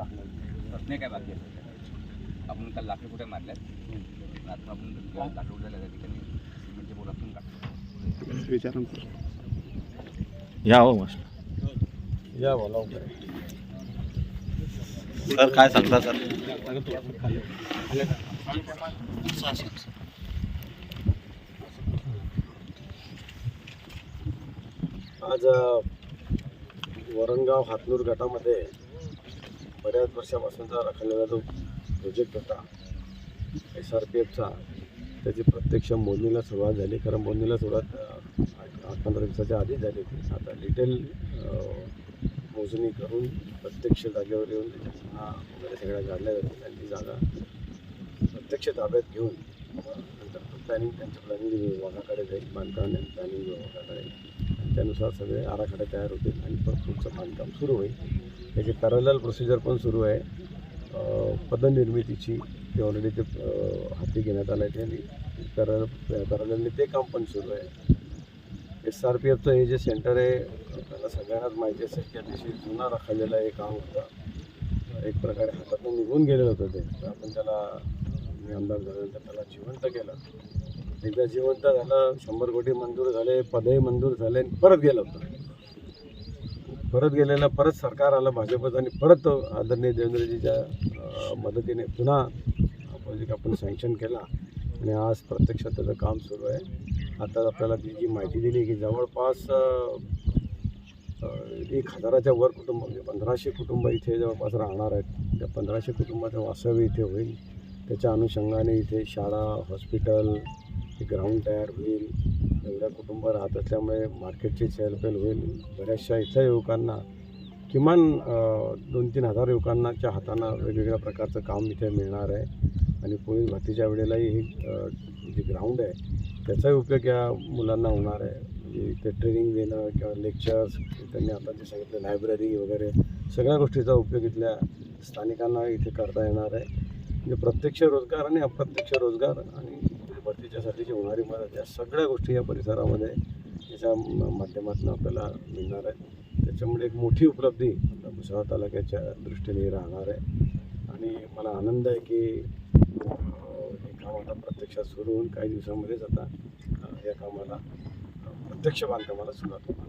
नाही काय बाकी आपण काल लाकडे कुठे मारल्यात. आता आपण लाकडे उडाल्या त्या ठिकाणी सिमेंटचे बोलातून काढतो. विचारा या हो मस्त या बोला सर काय सांगता सर? आज वरणगाव हातनूर गटामध्ये बऱ्याच वर्षापासूनचा रखडलेला जो प्रोजेक्ट होता एस आर पी एफचा त्याची प्रत्यक्ष मोजणीला सुरुवात झाली. कारण मोजणीला सुरुवात आठ पंधरा दिवसाच्या आधीच झाली होती. आता डिटेल मोजणी करून प्रत्यक्ष जागेवर येऊन त्याच्या वगैरे सगळ्या जाडल्या जातील त्यांची जागा प्रत्यक्ष ताब्यात घेऊन नंतर प्लॅनिंग त्यांच्या प्लॅनिंग विभागाकडे जाईल बांधकाम आणि प्लॅनिंग विभागाकडे त्यानुसार सगळे आराखडे तयार होतील आणि परत पुढचं बांधकाम सुरू होईल. त्याची पॅरलल प्रोसिजर पण सुरू आहे. पदनिर्मितीची ते ऑलरेडी ते हाती घेण्यात आलं आहे ते पॅरल पॅरलली ते काम पण सुरू आहे. एस आर पी एफचं हे जे सेंटर आहे आपल्याला सगळ्यांनाच माहिती असेल की अतिशय जुना राखलेलं हे काम होतं. एक प्रकारे हातातून निघून गेलेलं होतं ते. तर आपण त्याला मी आमदार झाल्यानंतर त्याला जिवंत केलं. एकदा जिवंत झालं शंभर कोटी मंजूर झाले पदही मंजूर झाले आणि परत गेलं होतं. परत गेलेलं परत सरकार आलं भाजपचं आणि परत आदरणीय देवेंद्रजीच्या मदतीने पुन्हा प्रोजेक्ट आपण सँक्शन केला आणि आज प्रत्यक्षात त्याचं काम सुरू आहे. आता आपल्याला ती जी माहिती दिली की जवळपास एक हजाराच्या वर कुटुंब म्हणजे पंधराशे कुटुंब इथे जवळपास राहणार आहेत. त्या पंधराशे कुटुंबाचं वास्तव्य इथे होईल. त्याच्या अनुषंगाने इथे शाळा हॉस्पिटल ग्राउंड तयार होईल. एवढ्या कुटुंब राहत असल्यामुळे मार्केटची चहलपहल होईल. बऱ्याचशा इथल्या युवकांना किमान दोन तीन हजार युवकांनाच्या हातानं वेगवेगळ्या प्रकारचं काम इथे मिळणार आहे. आणि पोलीस भरतीच्या वेळेलाही हे जे ग्राउंड आहे त्याचाही उपयोग या मुलांना होणार आहे. म्हणजे इथे ट्रेनिंग देणं किंवा लेक्चर्स त्यांनी आता जे सांगितलं लायब्ररी वगैरे सगळ्या गोष्टीचा उपयोग इथल्या स्थानिकांना इथे करता येणार आहे. म्हणजे प्रत्यक्ष रोजगार आणि अप्रत्यक्ष रोजगार आणि पोलीस भरतीच्यासाठीची होणारी मदत या सगळ्या गोष्टी या परिसरामध्ये याच्या माध्यमातून आपल्याला मिळणार आहेत त्याच्यामुळे एक मोठी उपलब्धी आपल्या भुसावळ तालुक्याच्या दृष्टीने राहणार आहे. आणि मला आनंद आहे की हे काम आता प्रत्यक्षात सुरू होऊन काही दिवसामध्येच आता या कामाला प्रत्यक्ष बांधकामाला सुरुवात होणार.